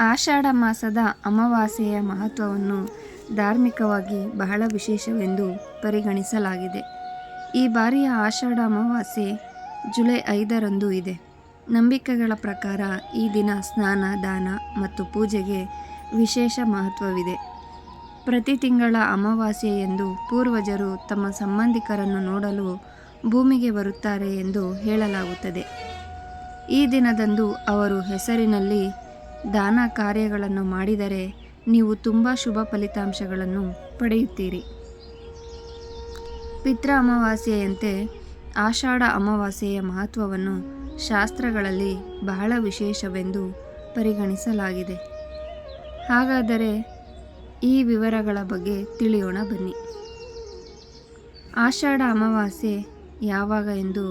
ಆಷಾಢ ಮಾಸದ ಅಮಾವಾಸ್ಯೆಯ ಮಹತ್ವವನ್ನು ಧಾರ್ಮಿಕವಾಗಿ ಬಹಳ ವಿಶೇಷವೆಂದು ಪರಿಗಣಿಸಲಾಗಿದೆ. ಈ ಬಾರಿಯ ಆಷಾಢ ಅಮಾವಾಸ್ಯೆ ಜುಲೈ ಐದರಂದು ಇದೆ. ನಂಬಿಕೆಗಳ ಪ್ರಕಾರ ಈ ದಿನ ಸ್ನಾನ, ದಾನ ಮತ್ತು ಪೂಜೆಗೆ ವಿಶೇಷ ಮಹತ್ವವಿದೆ. ಪ್ರತಿ ತಿಂಗಳ ಅಮಾವಾಸ್ಯೆಯೆಂದು ಪೂರ್ವಜರು ತಮ್ಮ ಸಂಬಂಧಿಕರನ್ನು ನೋಡಲು ಭೂಮಿಗೆ ಬರುತ್ತಾರೆ ಎಂದು ಹೇಳಲಾಗುತ್ತದೆ. ಈ ದಿನದಂದು ಅವರು ಹೆಸರಿನಲ್ಲಿ ದಾನ ಕಾರ್ಯಗಳನ್ನು ಮಾಡಿದರೆ ನೀವು ತುಂಬ ಶುಭ ಫಲಿತಾಂಶಗಳನ್ನು ಪಡೆಯುತ್ತೀರಿ. ಪಿತೃ ಅಮಾವಾಸ್ಯೆಯಂತೆ ಆಷಾಢ ಅಮಾವಾಸ್ಯೆಯ ಮಹತ್ವವನ್ನು ಶಾಸ್ತ್ರಗಳಲ್ಲಿ ಬಹಳ ವಿಶೇಷವೆಂದು ಪರಿಗಣಿಸಲಾಗಿದೆ. ಹಾಗಾದರೆ ಈ ವಿವರಗಳ ಬಗ್ಗೆ ತಿಳಿಯೋಣ ಬನ್ನಿ. ಆಷಾಢ ಅಮಾವಾಸ್ಯೆ ಯಾವಾಗ ಎಂದು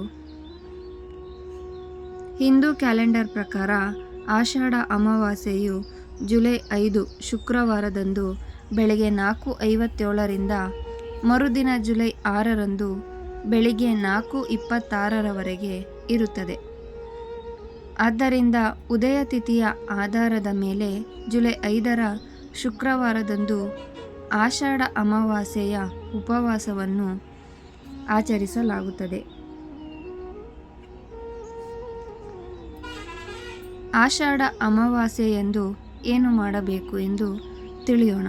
ಹಿಂದೂ ಕ್ಯಾಲೆಂಡರ್ ಪ್ರಕಾರ ಆಷಾಢ ಅಮಾವಾಸ್ಯೆಯು ಜುಲೈ ಐದು ಶುಕ್ರವಾರದಂದು ಬೆಳಗ್ಗೆ ನಾಲ್ಕು ಐವತ್ತೇಳರಿಂದ ಮರುದಿನ ಜುಲೈ ಆರರಂದು ಬೆಳಿಗ್ಗೆ ನಾಲ್ಕು ಇಪ್ಪತ್ತಾರರವರೆಗೆ ಇರುತ್ತದೆ. ಆದ್ದರಿಂದ ಉದಯ ತಿಥಿಯ ಆಧಾರದ ಮೇಲೆ ಜುಲೈ ಐದರ ಶುಕ್ರವಾರದಂದು ಆಷಾಢ ಅಮಾವಾಸ್ಯೆಯ ಉಪವಾಸವನ್ನು ಆಚರಿಸಲಾಗುತ್ತದೆ. ಆಷಾಢ ಅಮಾವಾಸ್ಯೆಯಂದು ಏನು ಮಾಡಬೇಕು ಎಂದು ತಿಳಿಯೋಣ.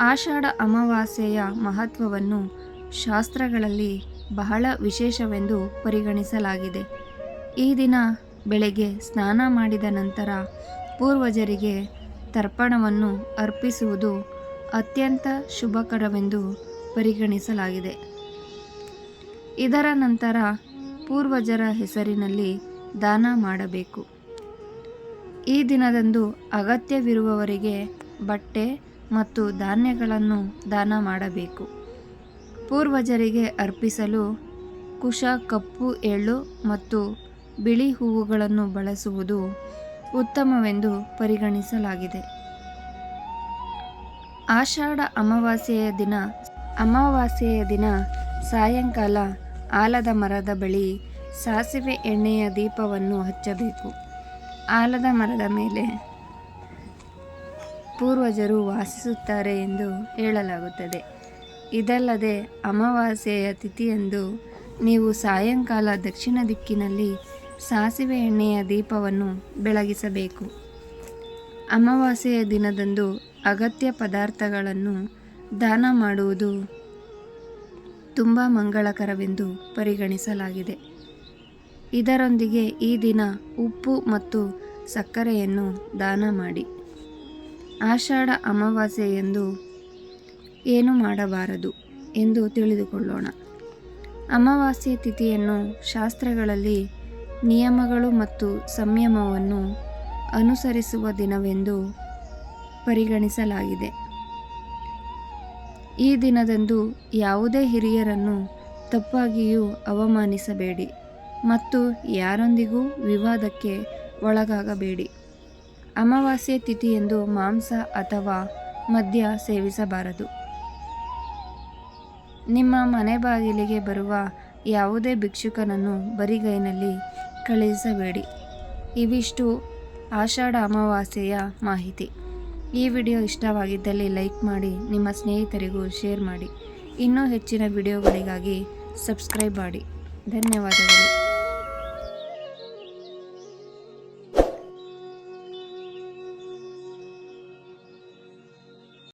ಆಷಾಢ ಅಮಾವಾಸ್ಯೆಯ ಮಹತ್ವವನ್ನು ಶಾಸ್ತ್ರಗಳಲ್ಲಿ ಬಹಳ ವಿಶೇಷವೆಂದು ಪರಿಗಣಿಸಲಾಗಿದೆ. ಈ ದಿನ ಬೆಳಗ್ಗೆ ಸ್ನಾನ ಮಾಡಿದ ನಂತರ ಪೂರ್ವಜರಿಗೆ ತರ್ಪಣವನ್ನು ಅರ್ಪಿಸುವುದು ಅತ್ಯಂತ ಶುಭಕರವೆಂದು ಪರಿಗಣಿಸಲಾಗಿದೆ. ಇದರ ನಂತರ ಪೂರ್ವಜರ ಹೆಸರಿನಲ್ಲಿ ದಾನ ಮಾಡಬೇಕು. ಈ ದಿನದಂದು ಅಗತ್ಯವಿರುವವರಿಗೆ ಬಟ್ಟೆ ಮತ್ತು ಧಾನ್ಯಗಳನ್ನು ದಾನ ಮಾಡಬೇಕು. ಪೂರ್ವಜರಿಗೆ ಅರ್ಪಿಸಲು ಕುಶ, ಕಪ್ಪು, ಎಳ್ಳು ಮತ್ತು ಬಿಳಿ ಹೂವುಗಳನ್ನು ಬಳಸುವುದು ಉತ್ತಮವೆಂದು ಪರಿಗಣಿಸಲಾಗಿದೆ. ಆಷಾಢ ಅಮಾವಾಸ್ಯೆಯ ದಿನ ಅಮಾವಾಸ್ಯೆಯ ದಿನ ಸಾಯಂಕಾಲ ಆಲದ ಮರದ ಬಳಿ ಸಾಸಿವೆ ಎಣ್ಣೆಯ ದೀಪವನ್ನು ಹಚ್ಚಬೇಕು. ಆಲದ ಮರದ ಮೇಲೆ ಪೂರ್ವಜರು ವಾಸಿಸುತ್ತಾರೆ ಎಂದು ಹೇಳಲಾಗುತ್ತದೆ. ಇದಲ್ಲದೆ ಅಮಾವಾಸ್ಯೆಯ ತಿಥಿಯಂದು ನೀವು ಸಾಯಂಕಾಲ ದಕ್ಷಿಣ ದಿಕ್ಕಿನಲ್ಲಿ ಸಾಸಿವೆ ಎಣ್ಣೆಯ ದೀಪವನ್ನು ಬೆಳಗಿಸಬೇಕು. ಅಮಾವಾಸ್ಯೆಯ ದಿನದಂದು ಅಗತ್ಯ ಪದಾರ್ಥಗಳನ್ನು ದಾನ ಮಾಡುವುದು ತುಂಬ ಮಂಗಳಕರವೆಂದು ಪರಿಗಣಿಸಲಾಗಿದೆ. ಇದರೊಂದಿಗೆ ಈ ದಿನ ಉಪ್ಪು ಮತ್ತು ಸಕ್ಕರೆಯನ್ನು ದಾನ ಮಾಡಿ. ಆಷಾಢ ಅಮಾವಾಸ್ಯೆ ಎಂದು ಏನು ಮಾಡಬಾರದು ಎಂದು ತಿಳಿದುಕೊಳ್ಳೋಣ. ಅಮಾವಾಸ್ಯೆ ತಿಥಿಯನ್ನು ಶಾಸ್ತ್ರಗಳಲ್ಲಿ ನಿಯಮಗಳು ಮತ್ತು ಸಂಯಮವನ್ನು ಅನುಸರಿಸುವ ದಿನವೆಂದು ಪರಿಗಣಿಸಲಾಗಿದೆ. ಈ ದಿನದಂದು ಯಾವುದೇ ಹಿರಿಯರನ್ನು ತಪ್ಪಾಗಿಯೂ ಅವಮಾನಿಸಬೇಡಿ. ಮತ್ತು ಯಾರೊಂದಿಗೂ ವಿವಾದಕ್ಕೆ ಒಳಗಾಗಬೇಡಿ. ಅಮಾವಾಸ್ಯೆ ತಿಥಿಯೆಂದು ಮಾಂಸ ಅಥವಾ ಮದ್ಯ ಸೇವಿಸಬಾರದು. ನಿಮ್ಮ ಮನೆ ಬಾಗಿಲಿಗೆ ಬರುವ ಯಾವುದೇ ಭಿಕ್ಷುಕನನ್ನು ಬರಿಗೈನಲ್ಲಿ ಕಳುಹಿಸಬೇಡಿ. ಇವಿಷ್ಟು ಆಷಾಢ ಅಮಾವಾಸ್ಯೆಯ ಮಾಹಿತಿ. ಈ ವಿಡಿಯೋ ಇಷ್ಟವಾಗಿದ್ದಲ್ಲಿ ಲೈಕ್ ಮಾಡಿ, ನಿಮ್ಮ ಸ್ನೇಹಿತರಿಗೂ ಶೇರ್ ಮಾಡಿ. ಇನ್ನೂ ಹೆಚ್ಚಿನ ವಿಡಿಯೋಗಳಿಗಾಗಿ ಸಬ್ಸ್ಕ್ರೈಬ್ ಮಾಡಿ. ಧನ್ಯವಾದಗಳು.